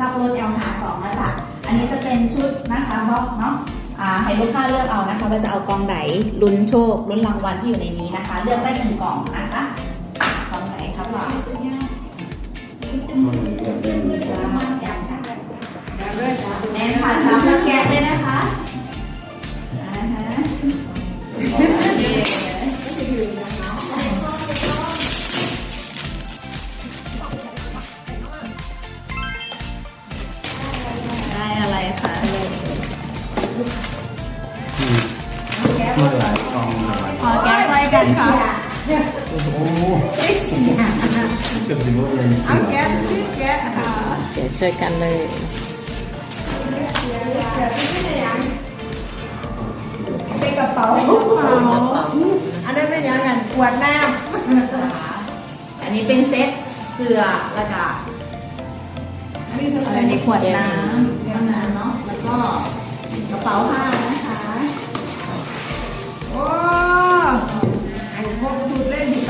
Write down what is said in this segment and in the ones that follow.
รับรถ L หาสองนะจ๊ะอันนี้จะเป็นชุดนะคะบล็อกเนาะอ่าให้ลูกค้าเลือกเอานะคะว่าจะเอากล่องไหนลุ้นโชคลุ้นรางวัลที่อยู่ในนี้นะคะ เลือกได้หนึ่งกล่องนะคะกล่องไหนครับหรออยากเป็นยังจ้ะแม่ค่ะสามแล้วแกะเลยนะคะ เมื่อไหร่กองหลายขอแกะสร้อยกันค่ะโอ้โหเกือบถึงว่าเลยเอาแกะสิแกะค่ะเดี๋ยวช่วยกันเลยเป็นกระเป๋าอันนั้นเป็นยังไงขวดน้อันนี้เป็นเซ็ตเกลือแล้วก็ำอันนี้จะอะไรใส่ในขวดน้ำน้ำน้ำเนาะแล้วก็กระเป๋าผ้า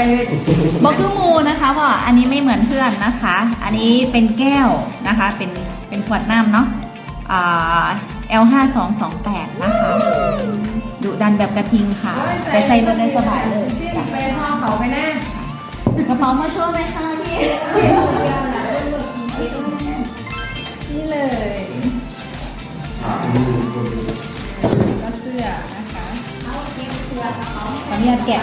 เล่นที่ไปบอกคือมูนะคะว่าอันนี้ไม่เหมือนเพื่อนนะคะ อันนี้เป็นแก้วนะคะ เป็นเป็นขวดน้ำเนาะอ่า L 5 2 2 8นะคะดุดันแบบกระทิงค่ะแต่ใส่รถได้สบายเลยสิ้นไปห่อเขาไปแน่กระเป๋ามาช่วยไหมคะพี่นี่เลยถามดูคนก็เสื้อนะคะขออนุญาตแกะ